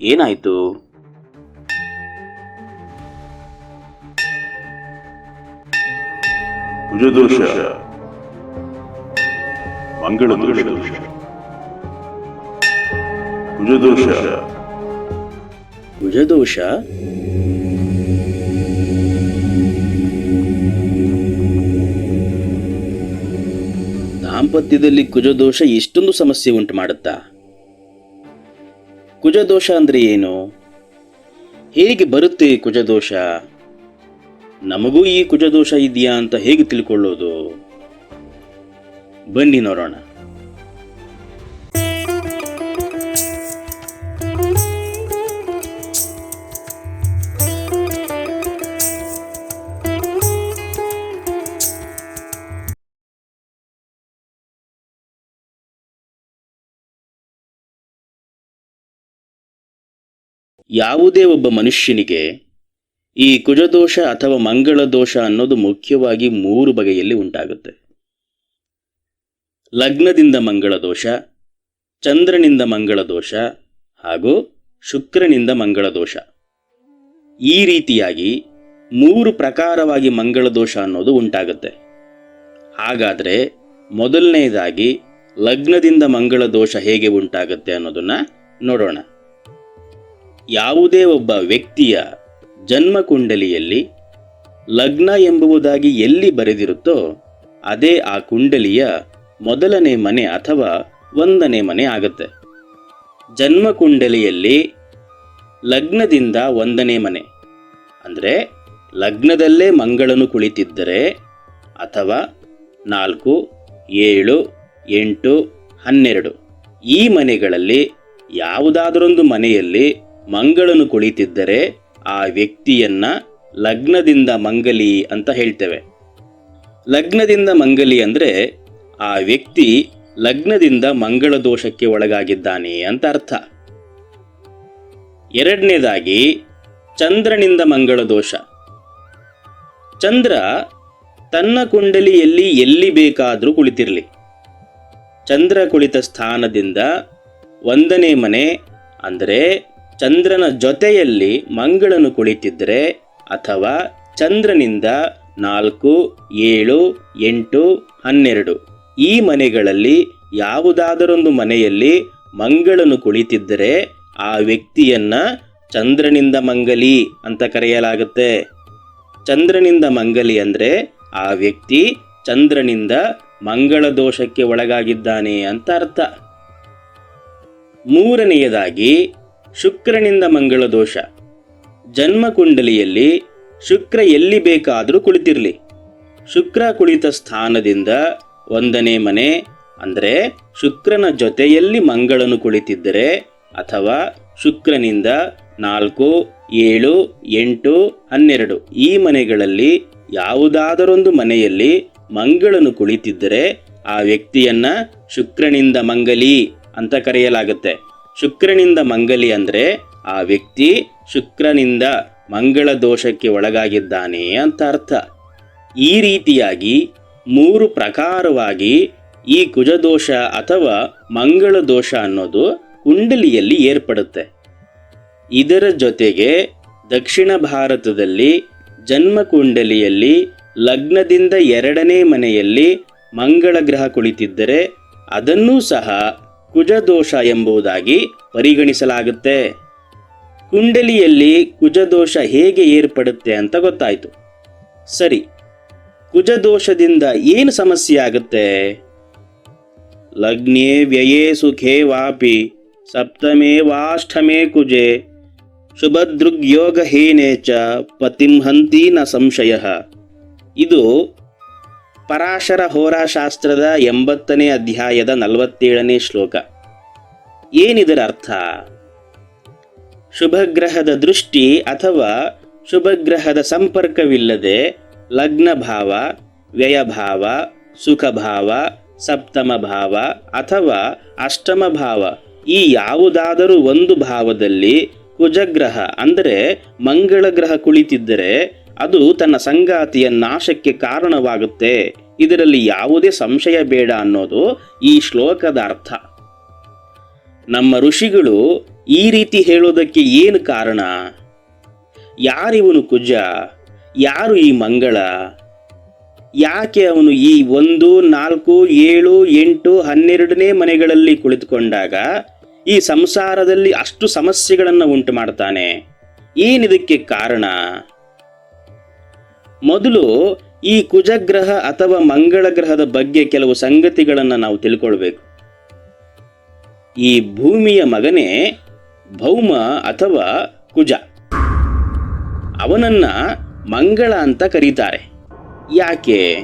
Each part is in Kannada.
ಏನಾಯ್ತು? ಕುಜದೋಷ ಮಂಗಳ ದೋಷ ಕುಜದೋಷ ಕುಜದೋಷ ದಾಂಪತ್ಯದಲ್ಲಿ ಕುಜದೋಷ ಇಷ್ಟೊಂದು ಸಮಸ್ಯೆ ಉಂಟು ಮಾಡುತ್ತಾ? ಕುಜದೋಷ ಅಂದರೆ ಏನು? ಹೇಗೆ ಬರುತ್ತೆ ಕುಜದೋಷ? ನಮಗೂ ಈ ಕುಜದೋಷ ಇದೆಯಾ ಅಂತ ಹೇಗೆ ತಿಳ್ಕೊಳ್ಳೋದು? ಬನ್ನಿ ನೋಡೋಣ. ಯಾವುದೇ ಒಬ್ಬ ಮನುಷ್ಯನಿಗೆ ಈ ಕುಜದೋಷ ಅಥವಾ ಮಂಗಳ ದೋಷ ಅನ್ನೋದು ಮುಖ್ಯವಾಗಿ ಮೂರು ಬಗೆಯಲ್ಲಿ ಉಂಟಾಗುತ್ತೆ. ಲಗ್ನದಿಂದ ಮಂಗಳ ದೋಷ ಚಂದ್ರನಿಂದ ಮಂಗಳ ದೋಷ ಹಾಗೂ ಶುಕ್ರನಿಂದ ಮಂಗಳ ದೋಷ ಈ ರೀತಿಯಾಗಿ ಮೂರು ಪ್ರಕಾರವಾಗಿ ಮಂಗಳ ದೋಷ ಅನ್ನೋದು ಉಂಟಾಗುತ್ತೆ. ಹಾಗಾದರೆ ಮೊದಲನೆಯದಾಗಿ ಲಗ್ನದಿಂದ ಮಂಗಳ ದೋಷ ಹೇಗೆ ಉಂಟಾಗುತ್ತೆ ಅನ್ನೋದನ್ನು ನೋಡೋಣ. ಯಾವುದೇ ಒಬ್ಬ ವ್ಯಕ್ತಿಯ ಜನ್ಮ ಕುಂಡಲಿಯಲ್ಲಿ ಲಗ್ನ ಎಂಬುದಾಗಿ ಎಲ್ಲಿ ಬರೆದಿರುತ್ತೋ ಅದೇ ಆ ಕುಂಡಲಿಯ ಮೊದಲನೇ ಮನೆ ಅಥವಾ ಒಂದನೇ ಮನೆ ಆಗುತ್ತೆ. ಜನ್ಮ ಕುಂಡಲಿಯಲ್ಲಿ ಲಗ್ನದಿಂದ ಒಂದನೇ ಮನೆ. ಅಂದರೆ ಲಗ್ನದಲ್ಲೇ ಮಂಗಳನು ಕುಳಿತಿದ್ದರೆ ಅಥವಾ ನಾಲ್ಕು, ಏಳು, ಎಂಟು, ಹನ್ನೆರಡು ಈ ಮನೆಗಳಲ್ಲಿ ಯಾವುದಾದರೊಂದು ಮನೆಯಲ್ಲಿ ಮಂಗಳನು ಕುಳಿತಿದ್ದರೆ ಆ ವ್ಯಕ್ತಿಯನ್ನ ಲಗ್ನದಿಂದ ಮಂಗಲಿ ಅಂತ ಹೇಳ್ತೇವೆ. ಲಗ್ನದಿಂದ ಮಂಗಲಿ ಅಂದರೆ ಆ ವ್ಯಕ್ತಿ ಲಗ್ನದಿಂದ ಮಂಗಳ ದೋಷಕ್ಕೆ ಒಳಗಾಗಿದ್ದಾನೆ ಅಂತ ಅರ್ಥ. ಎರಡನೇದಾಗಿ ಚಂದ್ರನಿಂದ ಮಂಗಳ ದೋಷ. ಚಂದ್ರ ತನ್ನ ಕುಂಡಲಿಯಲ್ಲಿ ಎಲ್ಲಿ ಬೇಕಾದರೂ ಕುಳಿತಿರಲಿ. ಚಂದ್ರ ಕುಳಿತ ಸ್ಥಾನದಿಂದ ಒಂದನೇ ಮನೆ ಅಂದರೆ ಚಂದ್ರನ ಜೊತೆಯಲ್ಲಿ ಮಂಗಳನು ಕುಳಿತಿದ್ದರೆ ಅಥವಾ ಚಂದ್ರನಿಂದ ನಾಲ್ಕು, ಏಳು, ಎಂಟು, ಹನ್ನೆರಡು. ಈ ಮನೆಗಳಲ್ಲಿ ಯಾವುದಾದರೊಂದು ಮನೆಯಲ್ಲಿ ಮಂಗಳನು ಕುಳಿತಿದ್ದರೆ ಆ ವ್ಯಕ್ತಿಯನ್ನ ಚಂದ್ರನಿಂದ ಮಂಗಲಿ ಅಂತ ಕರೆಯಲಾಗುತ್ತೆ. ಚಂದ್ರನಿಂದ ಮಂಗಲಿ ಅಂದರೆ ಆ ವ್ಯಕ್ತಿ ಚಂದ್ರನಿಂದ ಮಂಗಳ ದೋಷಕ್ಕೆ ಒಳಗಾಗಿದ್ದಾನೆ ಅಂತ ಅರ್ಥ. ಮೂರನೆಯದಾಗಿ ಶುಕ್ರನಿಂದ ಮಂಗಳ ದೋಷ. ಜನ್ಮ ಕುಂಡಲಿಯಲ್ಲಿ ಶುಕ್ರ ಎಲ್ಲಿ ಬೇಕಾದರೂ ಕುಳಿತಿರಲಿ. ಶುಕ್ರ ಕುಳಿತ ಸ್ಥಾನದಿಂದ ಒಂದನೇ ಮನೆ, ಅಂದರೆ ಶುಕ್ರನ ಜೊತೆಯಲ್ಲಿ ಮಂಗಳನು ಕುಳಿತಿದ್ದರೆ, ಅಥವಾ ಶುಕ್ರನಿಂದ ನಾಲ್ಕು, ಏಳು, ಎಂಟು, ಹನ್ನೆರಡು, ಈ ಮನೆಗಳಲ್ಲಿ ಯಾವುದಾದರೊಂದು ಮನೆಯಲ್ಲಿ ಮಂಗಳನು ಕುಳಿತಿದ್ದರೆ, ಆ ವ್ಯಕ್ತಿಯನ್ನ ಶುಕ್ರನಿಂದ ಮಂಗಲಿ ಅಂತ ಕರೆಯಲಾಗುತ್ತೆ. ಶುಕ್ರನಿಂದ ಮಂಗಲಿ ಅಂದರೆ ಆ ವ್ಯಕ್ತಿ ಶುಕ್ರನಿಂದ ಮಂಗಳ ದೋಷಕ್ಕೆ ಒಳಗಾಗಿದ್ದಾನೆ ಅಂತ ಅರ್ಥ. ಈ ರೀತಿಯಾಗಿ ಮೂರು ಪ್ರಕಾರವಾಗಿ ಈ ಕುಜದೋಷ ಅಥವಾ ಮಂಗಳ ದೋಷ ಅನ್ನೋದು ಕುಂಡಲಿಯಲ್ಲಿ ಏರ್ಪಡುತ್ತೆ. ಇದರ ಜೊತೆಗೆ ದಕ್ಷಿಣ ಭಾರತದಲ್ಲಿ ಜನ್ಮ ಕುಂಡಲಿಯಲ್ಲಿ ಲಗ್ನದಿಂದ ಎರಡನೇ ಮನೆಯಲ್ಲಿ ಮಂಗಳ ಗ್ರಹ ಕುಳಿತಿದ್ದರೆ ಅದನ್ನೂ ಸಹ ಕುಜದೋಷ ಎಂಬುದಾಗಿ ಪರಿಗಣಿಸಲಾಗುತ್ತೆ. ಕುಂಡಲಿಯಲ್ಲಿ ಕುಜದೋಷ ಹೇಗೆ ಏರ್ಪಡುತ್ತೆ ಅಂತ ಗೊತ್ತಾಯಿತು. ಸರಿ, ಕುಜದೋಷದಿಂದ ಏನು ಸಮಸ್ಯೆ ಆಗುತ್ತೆ? ಲಗ್ನೇ ವ್ಯಯೇ ಸುಖೇ ವಾಪಿ, ಸಪ್ತಮೇ ವಾಷ್ಟಮೇ ಕುಜೆ ಶುಭದೃಗ್ಯೋಗಹೀನೇ ಚ ಪತಿಂ ಸಂಶಯ. ಇದು ಪರಾಶರ ಹೋರಾಶಾಸ್ತ್ರದ ಎಂಬತ್ತನೇ ಅಧ್ಯಾಯದ ನಲವತ್ತೇಳನೇ ಶ್ಲೋಕ. ಏನಿದರ ಅರ್ಥ? ಶುಭಗ್ರಹದ ದೃಷ್ಟಿ ಅಥವಾ ಶುಭಗ್ರಹದ ಸಂಪರ್ಕವಿಲ್ಲದೆ ಲಗ್ನ ಭಾವ ವ್ಯಯಭಾವ, ಸುಖಭಾವ ಸಪ್ತಮ ಭಾವ ಅಥವಾ ಅಷ್ಟಮ ಭಾವ ಈ ಯಾವುದಾದರೂ ಒಂದು ಭಾವದಲ್ಲಿ ಕುಜಗ್ರಹ ಅಂದರೆ ಮಂಗಳ ಗ್ರಹ ಕುಳಿತಿದ್ದರೆ ಅದು ತನ್ನ ಸಂಗಾತಿಯ ನಾಶಕ್ಕೆ ಕಾರಣವಾಗುತ್ತೆ. ಇದರಲ್ಲಿ ಯಾವುದೇ ಸಂಶಯ ಬೇಡ ಅನ್ನೋದು ಈ ಶ್ಲೋಕದ ಅರ್ಥ. ನಮ್ಮ ಋಷಿಗಳು ಈ ರೀತಿ ಹೇಳೋದಕ್ಕೆ ಏನು ಕಾರಣ? ಯಾರಿವನು ಕುಜ? ಯಾರು ಈ ಮಂಗಳ? ಯಾಕೆ ಅವನು ಈ ಒಂದು, ನಾಲ್ಕು, ಏಳು, ಎಂಟು, ಹನ್ನೆರಡನೇ ಮನೆಗಳಲ್ಲಿ ಕುಳಿತುಕೊಂಡಾಗ ಈ ಸಂಸಾರದಲ್ಲಿ ಅಷ್ಟು ಸಮಸ್ಯೆಗಳನ್ನು ಉಂಟು ಮಾಡ್ತಾನೆ ಏನಿದಕ್ಕೆ ಕಾರಣ? ಮೊದಲು ಈ ಕುಜಗ್ರಹ ಅಥವಾ ಮಂಗಳ ಗ್ರಹದ ಬಗ್ಗೆ ಕೆಲವು ಸಂಗತಿಗಳನ್ನು ನಾವು ತಿಳ್ಕೊಳ್ಬೇಕು. ಈ ಭೂಮಿಯ ಮಗನೇ ಭೌಮ ಅಥವಾ ಕುಜ. ಅವನನ್ನ ಮಂಗಳ ಅಂತ ಕರೀತಾರೆ. ಯಾಕೆ?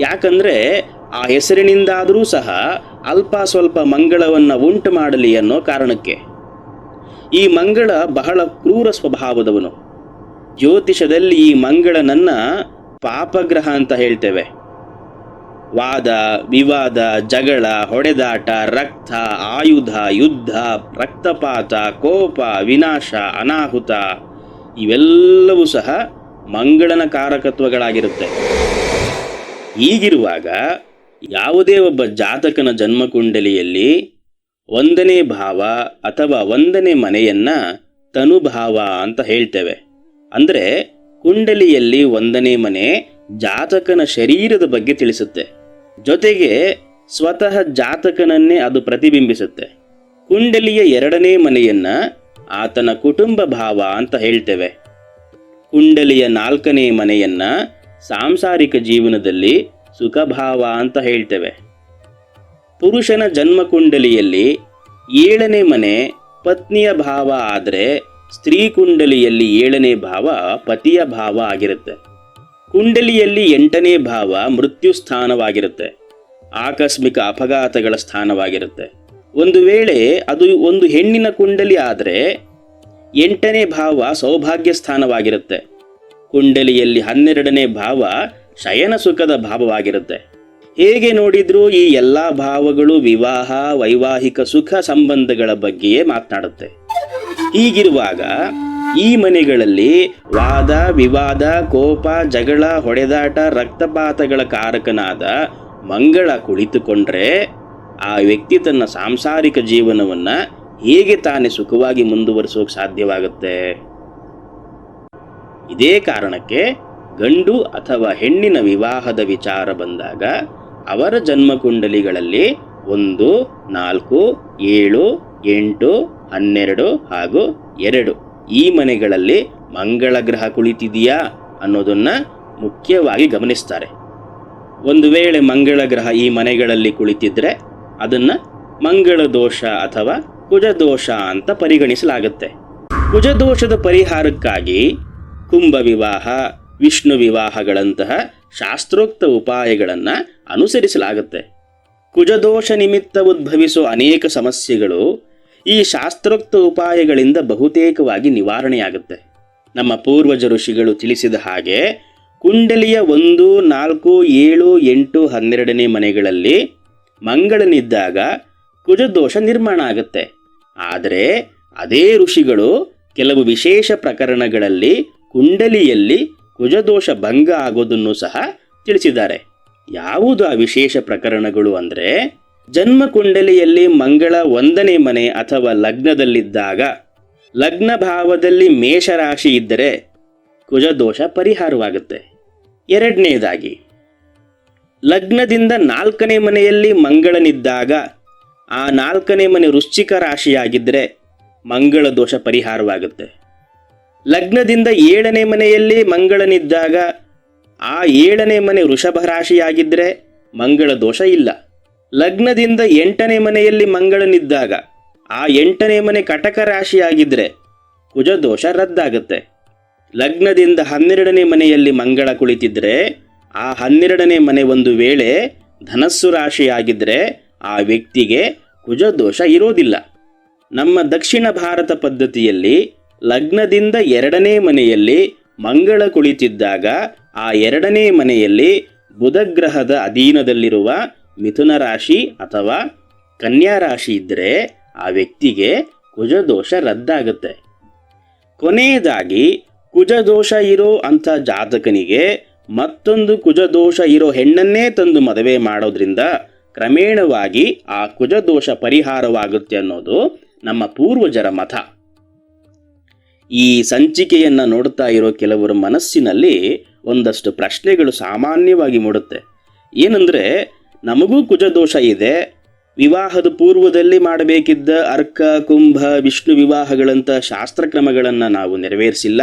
ಯಾಕಂದ್ರೆ ಆ ಹೆಸರಿನಿಂದಾದರೂ ಸಹ ಅಲ್ಪ ಸ್ವಲ್ಪ ಮಂಗಳವನ್ನು ಉಂಟು ಮಾಡಲಿ ಅನ್ನೋ ಕಾರಣಕ್ಕೆ. ಈ ಮಂಗಳ ಬಹಳ ಕ್ರೂರ ಸ್ವಭಾವದವನು. ಜ್ಯೋತಿಷದಲ್ಲಿ ಈ ಮಂಗಳನನ್ನ ಪಾಪಗ್ರಹ ಅಂತ ಹೇಳ್ತೇವೆ. ವಾದ, ವಿವಾದ, ಜಗಳ, ಹೊಡೆದಾಟ, ರಕ್ತ, ಆಯುಧ, ಯುದ್ಧ, ರಕ್ತಪಾತ, ಕೋಪ, ವಿನಾಶ, ಅನಾಹುತ, ಇವೆಲ್ಲವೂ ಸಹ ಮಂಗಳನ ಕಾರಕತ್ವಗಳಾಗಿರುತ್ತೆ. ಹೀಗಿರುವಾಗ ಯಾವುದೇ ಒಬ್ಬ ಜಾತಕನ ಜನ್ಮಕುಂಡಲಿಯಲ್ಲಿ ಒಂದನೇ ಭಾವ ಅಥವಾ ಒಂದನೇ ಮನೆಯನ್ನ ತನುಭಾವ ಅಂತ ಹೇಳ್ತೇವೆ. ಅಂದರೆ ಕುಂಡಲಿಯಲ್ಲಿ ಒಂದನೇ ಮನೆ ಜಾತಕನ ಶರೀರದ ಬಗ್ಗೆ ತಿಳಿಸುತ್ತೆ. ಜೊತೆಗೆ ಸ್ವತಃ ಜಾತಕನನ್ನೇ ಅದು ಪ್ರತಿಬಿಂಬಿಸುತ್ತೆ. ಕುಂಡಲಿಯ ಎರಡನೇ ಮನೆಯನ್ನ ಆತನ ಕುಟುಂಬ ಭಾವ ಅಂತ ಹೇಳ್ತೇವೆ. ಕುಂಡಲಿಯ ನಾಲ್ಕನೇ ಮನೆಯನ್ನ ಸಾಂಸಾರಿಕ ಜೀವನದಲ್ಲಿ ಸುಖಭಾವ ಅಂತ ಹೇಳ್ತೇವೆ. ಪುರುಷನ ಜನ್ಮ ಕುಂಡಲಿಯಲ್ಲಿ ಏಳನೇ ಮನೆ ಪತ್ನಿಯ ಭಾವ ಆದರೆ ಸ್ತ್ರೀ ಕುಂಡಲಿಯಲ್ಲಿ ಏಳನೇ ಭಾವ ಪತಿಯ ಭಾವ ಆಗಿರುತ್ತೆ. ಕುಂಡಲಿಯಲ್ಲಿ ಎಂಟನೇ ಭಾವ ಮೃತ್ಯು ಸ್ಥಾನವಾಗಿರುತ್ತೆ. ಆಕಸ್ಮಿಕ ಅಪಘಾತಗಳ ಸ್ಥಾನವಾಗಿರುತ್ತೆ. ಒಂದು ವೇಳೆ ಅದು ಒಂದು ಹೆಣ್ಣಿನ ಕುಂಡಲಿ ಆದರೆ ಎಂಟನೇ ಭಾವ ಸೌಭಾಗ್ಯ ಸ್ಥಾನವಾಗಿರುತ್ತೆ. ಕುಂಡಲಿಯಲ್ಲಿ ಹನ್ನೆರಡನೇ ಭಾವ ಶಯನ ಸುಖದ ಭಾವವಾಗಿರುತ್ತೆ. ಹೇಗೆ ನೋಡಿದ್ರೂ ಈ ಎಲ್ಲ ಭಾವಗಳು ವಿವಾಹ, ವೈವಾಹಿಕ ಸುಖ ಸಂಬಂಧಗಳ ಬಗ್ಗೆಯೇ ಮಾತನಾಡುತ್ತೆ. ಹೀಗಿರುವಾಗ ಈ ಮನೆಗಳಲ್ಲಿ ವಾದ, ವಿವಾದ, ಕೋಪ, ಜಗಳ, ಹೊಡೆದಾಟ, ರಕ್ತಪಾತಗಳ ಕಾರಕನಾದ ಮಂಗಳ ಕುಳಿತುಕೊಂಡ್ರೆ ಆ ವ್ಯಕ್ತಿ ತನ್ನ ಸಾಂಸಾರಿಕ ಜೀವನವನ್ನ ಹೇಗೆ ತಾನೇ ಸುಖವಾಗಿ ಮುಂದುವರಿಸೋಕೆ ಸಾಧ್ಯವಾಗುತ್ತೆ? ಇದೇ ಕಾರಣಕ್ಕೆ ಗಂಡು ಅಥವಾ ಹೆಣ್ಣಿನ ವಿವಾಹದ ವಿಚಾರ ಬಂದಾಗ ಅವರ ಜನ್ಮಕುಂಡಲಿಗಳಲ್ಲಿ ಒಂದು, ನಾಲ್ಕು, ಏಳು, ಎಂಟು ಹನ್ನೆರಡು ಹಾಗೂ ಎರಡು. ಈ ಮನೆಗಳಲ್ಲಿ ಮಂಗಳ ಗ್ರಹ ಕುಳಿತಿದೆಯಾ ಅನ್ನೋದನ್ನ ಮುಖ್ಯವಾಗಿ ಗಮನಿಸ್ತಾರೆ. ಒಂದು ವೇಳೆ ಮಂಗಳ ಗ್ರಹ ಈ ಮನೆಗಳಲ್ಲಿ ಕುಳಿತಿದ್ರೆ ಅದನ್ನ ಮಂಗಳ ದೋಷ ಅಥವಾ ಕುಜದೋಷ ಅಂತ ಪರಿಗಣಿಸಲಾಗುತ್ತೆ. ಕುಜದೋಷದ ಪರಿಹಾರಕ್ಕಾಗಿ ಕುಂಭ ವಿವಾಹ, ವಿಷ್ಣು ವಿವಾಹಗಳಂತಹ ಶಾಸ್ತ್ರೋಕ್ತ ಉಪಾಯಗಳನ್ನು ಅನುಸರಿಸಲಾಗುತ್ತೆ. ಕುಜದೋಷ ನಿಮಿತ್ತ ಉದ್ಭವಿಸುವ ಅನೇಕ ಸಮಸ್ಯೆಗಳು ಈ ಶಾಸ್ತ್ರೋಕ್ತ ಉಪಾಯಗಳಿಂದ ಬಹುತೇಕವಾಗಿ ನಿವಾರಣೆಯಾಗುತ್ತೆ. ನಮ್ಮ ಪೂರ್ವಜ ಋಷಿಗಳು ತಿಳಿಸಿದ ಹಾಗೆ, ಕುಂಡಲಿಯ ಒಂದು, ನಾಲ್ಕು, ಏಳು, ಎಂಟು, ಹನ್ನೆರಡನೇ ಮನೆಗಳಲ್ಲಿ ಮಂಗಳನಿದ್ದಾಗ ಕುಜದೋಷ ನಿರ್ಮಾಣ ಆಗುತ್ತೆ. ಆದರೆ ಅದೇ ಋಷಿಗಳು ಕೆಲವು ವಿಶೇಷ ಪ್ರಕರಣಗಳಲ್ಲಿ ಕುಂಡಲಿಯಲ್ಲಿ ಕುಜದೋಷ ಭಂಗ ಆಗೋದನ್ನು ಸಹ ತಿಳಿಸಿದ್ದಾರೆ. ಯಾವುದು ಆ ವಿಶೇಷ ಪ್ರಕರಣಗಳು ಅಂದರೆ ಜನ್ಮ ಕುಂಡಲಿಯಲ್ಲಿ ಮಂಗಳ ಒಂದನೇ ಮನೆ ಅಥವಾ ಲಗ್ನದಲ್ಲಿದ್ದಾಗ ಲಗ್ನ ಭಾವದಲ್ಲಿ ಮೇಷರಾಶಿ ಇದ್ದರೆ ಕುಜದೋಷ ಪರಿಹಾರವಾಗುತ್ತೆ. ಎರಡನೇದಾಗಿ, ಲಗ್ನದಿಂದ ನಾಲ್ಕನೇ ಮನೆಯಲ್ಲಿ ಮಂಗಳನಿದ್ದಾಗ, ಆ ನಾಲ್ಕನೇ ಮನೆ ವೃಶ್ಚಿಕ ರಾಶಿಯಾಗಿದ್ದರೆ ಮಂಗಳ ದೋಷ ಪರಿಹಾರವಾಗುತ್ತೆ. ಲಗ್ನದಿಂದ ಏಳನೇ ಮನೆಯಲ್ಲಿ ಮಂಗಳನಿದ್ದಾಗ, ಆ ಏಳನೇ ಮನೆ ವೃಷಭ ರಾಶಿಯಾಗಿದ್ದರೆ ಮಂಗಳ ದೋಷ ಇಲ್ಲ. ಲಗ್ನದಿಂದ ಎಂಟನೇ ಮನೆಯಲ್ಲಿ ಮಂಗಳನಿದ್ದಾಗ ಆ ಎಂಟನೇ ಮನೆ ಕಟಕ ರಾಶಿಯಾಗಿದ್ದರೆ ಕುಜದೋಷ ರದ್ದಾಗುತ್ತೆ. ಲಗ್ನದಿಂದ ಹನ್ನೆರಡನೇ ಮನೆಯಲ್ಲಿ ಮಂಗಳ ಕುಳಿತಿದ್ರೆ, ಆ ಹನ್ನೆರಡನೇ ಮನೆ ಒಂದು ವೇಳೆ ಧನಸ್ಸು ರಾಶಿಯಾಗಿದ್ದರೆ ಆ ವ್ಯಕ್ತಿಗೆ ಕುಜದೋಷ ಇರೋದಿಲ್ಲ ನಮ್ಮ ದಕ್ಷಿಣ ಭಾರತ ಪದ್ಧತಿಯಲ್ಲಿ ಲಗ್ನದಿಂದ ಎರಡನೇ ಮನೆಯಲ್ಲಿ ಮಂಗಳ ಕುಳಿತಿದ್ದಾಗ, ಆ ಎರಡನೇ ಮನೆಯಲ್ಲಿ ಬುಧಗ್ರಹದ ಅಧೀನದಲ್ಲಿರುವ ಮಿಥುನ ರಾಶಿ ಅಥವಾ ಕನ್ಯಾ ರಾಶಿ ಇದ್ದರೆ ಆ ವ್ಯಕ್ತಿಗೆ ಕುಜದೋಷ ರದ್ದಾಗುತ್ತೆ. ಕೊನೆಯದಾಗಿ, ಕುಜದೋಷ ಇರೋ ಅಂಥ ಜಾತಕನಿಗೆ ಮತ್ತೊಂದು ಕುಜದೋಷ ಇರೋ ಹೆಣ್ಣನ್ನೇ ತಂದು ಮದುವೆ ಮಾಡೋದ್ರಿಂದ ಕ್ರಮೇಣವಾಗಿ ಆ ಕುಜದೋಷ ಪರಿಹಾರವಾಗುತ್ತೆ ಅನ್ನೋದು ನಮ್ಮ ಪೂರ್ವಜರ ಮತ. ಈ ಸಂಚಿಕೆಯನ್ನು ನೋಡ್ತಾ ಇರೋ ಕೆಲವರ ಮನಸ್ಸಿನಲ್ಲಿ ಒಂದಷ್ಟು ಪ್ರಶ್ನೆಗಳು ಸಾಮಾನ್ಯವಾಗಿ ಮೂಡುತ್ತೆ. ಏನಂದರೆ ನಮಗೂ ಕುಜದೋಷ ಇದೆ. ವಿವಾಹದ ಪೂರ್ವದಲ್ಲಿ ಮಾಡಬೇಕಿದ್ದ ಅರ್ಕ, ಕುಂಭ, ವಿಷ್ಣು ವಿವಾಹಗಳಂಥ ಶಾಸ್ತ್ರಕ್ರಮಗಳನ್ನು ನಾವು ನೆರವೇರಿಸಿಲ್ಲ.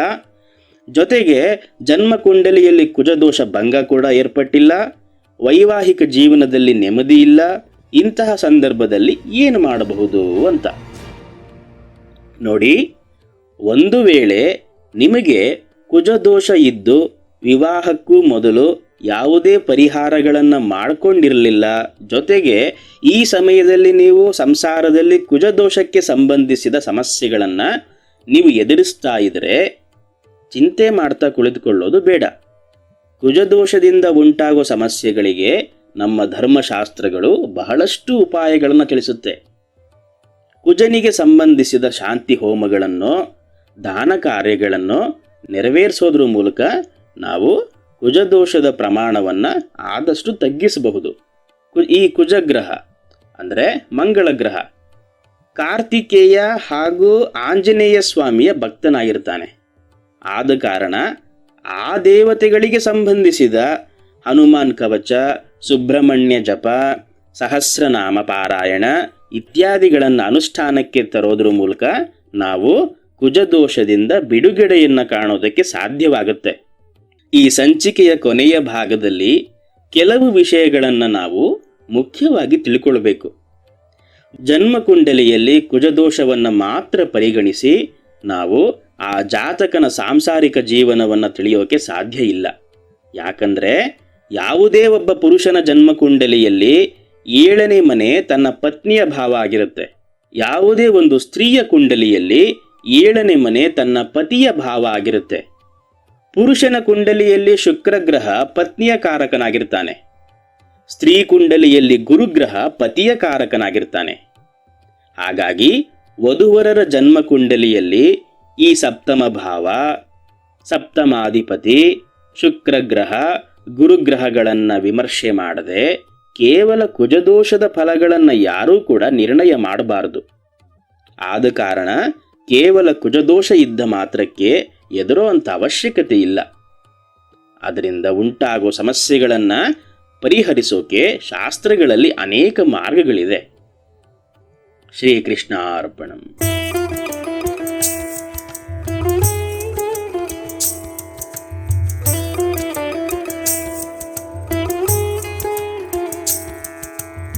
ಜೊತೆಗೆ ಜನ್ಮ ಕುಂಡಲಿಯಲ್ಲಿ ಕುಜದೋಷ ಭಂಗ ಕೂಡ ಏರ್ಪಟ್ಟಿಲ್ಲ. ವೈವಾಹಿಕ ಜೀವನದಲ್ಲಿ ನೆಮ್ಮದಿ ಇಲ್ಲ. ಇಂತಹ ಸಂದರ್ಭದಲ್ಲಿ ಏನು ಮಾಡಬಹುದು ಅಂತ. ನೋಡಿ, ಒಂದು ವೇಳೆ ನಿಮಗೆ ಕುಜದೋಷ ಇದ್ದು ವಿವಾಹಕ್ಕೂ ಮೊದಲು ಯಾವುದೇ ಪರಿಹಾರಗಳನ್ನು ಮಾಡಿಕೊಂಡಿರಲಿಲ್ಲ. ಜೊತೆಗೆ ಈ ಸಮಯದಲ್ಲಿ ನೀವು ಸಂಸಾರದಲ್ಲಿ ಕುಜದೋಷಕ್ಕೆ ಸಂಬಂಧಿಸಿದ ಸಮಸ್ಯೆಗಳನ್ನು ನೀವು ಎದುರಿಸ್ತಾ ಇದ್ದರೆ ಚಿಂತೆ ಮಾಡ್ತಾ ಕುಳಿತುಕೊಳ್ಳೋದು ಬೇಡ. ಕುಜದೋಷದಿಂದ ಉಂಟಾಗುವ ಸಮಸ್ಯೆಗಳಿಗೆ ನಮ್ಮ ಧರ್ಮಶಾಸ್ತ್ರಗಳು ಬಹಳಷ್ಟು ಉಪಾಯಗಳನ್ನು ತಿಳಿಸುತ್ತೆ. ಕುಜನಿಗೆ ಸಂಬಂಧಿಸಿದ ಶಾಂತಿ ಹೋಮಗಳನ್ನು, ದಾನ ಕಾರ್ಯಗಳನ್ನು ನೆರವೇರಿಸೋದ್ರ ಮೂಲಕ ನಾವು ಕುಜದೋಷದ ಪ್ರಮಾಣವನ್ನು ಆದಷ್ಟು ತಗ್ಗಿಸಬಹುದು. ಈ ಕುಜಗ್ರಹ ಅಂದರೆ ಮಂಗಳ ಗ್ರಹ ಕಾರ್ತಿಕೇಯ ಹಾಗೂ ಆಂಜನೇಯ ಸ್ವಾಮಿಯ ಭಕ್ತನಾಗಿರ್ತಾನೆ. ಆದ ಕಾರಣ ಆ ದೇವತೆಗಳಿಗೆ ಸಂಬಂಧಿಸಿದ ಹನುಮಾನ್ ಕವಚ, ಸುಬ್ರಹ್ಮಣ್ಯ ಜಪ, ಸಹಸ್ರನಾಮ ಪಾರಾಯಣ ಇತ್ಯಾದಿಗಳನ್ನು ಅನುಷ್ಠಾನಕ್ಕೆ ತರೋದ್ರ ಮೂಲಕ ನಾವು ಕುಜದೋಷದಿಂದ ಬಿಡುಗಡೆಯನ್ನು ಕಾಣೋದಕ್ಕೆ ಸಾಧ್ಯವಾಗುತ್ತೆ. ಈ ಸಂಚಿಕೆಯ ಕೊನೆಯ ಭಾಗದಲ್ಲಿ ಕೆಲವು ವಿಷಯಗಳನ್ನು ನಾವು ಮುಖ್ಯವಾಗಿ ತಿಳ್ಕೊಳ್ಬೇಕು. ಜನ್ಮಕುಂಡಲಿಯಲ್ಲಿ ಕುಜದೋಷವನ್ನು ಮಾತ್ರ ಪರಿಗಣಿಸಿ ನಾವು ಆ ಜಾತಕನ ಸಾಂಸಾರಿಕ ಜೀವನವನ್ನು ತಿಳಿಯೋಕೆ ಸಾಧ್ಯ ಇಲ್ಲ. ಯಾಕಂದರೆ ಯಾವುದೇ ಒಬ್ಬ ಪುರುಷನ ಜನ್ಮಕುಂಡಲಿಯಲ್ಲಿ ಏಳನೇ ಮನೆ ತನ್ನ ಪತ್ನಿಯ ಭಾವ ಆಗಿರುತ್ತೆ. ಯಾವುದೇ ಒಂದು ಸ್ತ್ರೀಯ ಕುಂಡಲಿಯಲ್ಲಿ ಏಳನೇ ಮನೆ ತನ್ನ ಪತಿಯ ಭಾವ ಆಗಿರುತ್ತೆ. ಪುರುಷನ ಕುಂಡಲಿಯಲ್ಲಿ ಶುಕ್ರಗ್ರಹ ಪತ್ನಿಯ ಕಾರಕನಾಗಿರ್ತಾನೆ. ಸ್ತ್ರೀ ಕುಂಡಲಿಯಲ್ಲಿ ಗುರುಗ್ರಹ ಪತಿಯ ಕಾರಕನಾಗಿರ್ತಾನೆ. ಹಾಗಾಗಿ ವಧುವರರ ಜನ್ಮ ಕುಂಡಲಿಯಲ್ಲಿ ಈ ಸಪ್ತಮ ಭಾವ, ಸಪ್ತಮಾಧಿಪತಿ, ಶುಕ್ರಗ್ರಹ, ಗುರುಗ್ರಹಗಳನ್ನು ವಿಮರ್ಶೆ ಮಾಡದೆ ಕೇವಲ ಕುಜದೋಷದ ಫಲಗಳನ್ನು ಯಾರೂ ಕೂಡ ನಿರ್ಣಯ ಮಾಡಬಾರದು. ಆದ ಕಾರಣ ಕೇವಲ ಕುಜದೋಷ ಇದ್ದ ಮಾತ್ರಕ್ಕೆ ಎದುರೋ ಅಂಥ ಅವಶ್ಯಕತೆ ಇಲ್ಲ ಅದರಿಂದ ಉಂಟಾಗುವ ಸಮಸ್ಯೆಗಳನ್ನು ಪರಿಹರಿಸೋಕೆ ಶಾಸ್ತ್ರಗಳಲ್ಲಿ ಅನೇಕ ಮಾರ್ಗಗಳಿದೆ. ಶ್ರೀಕೃಷ್ಣಾರ್ಪಣಂ.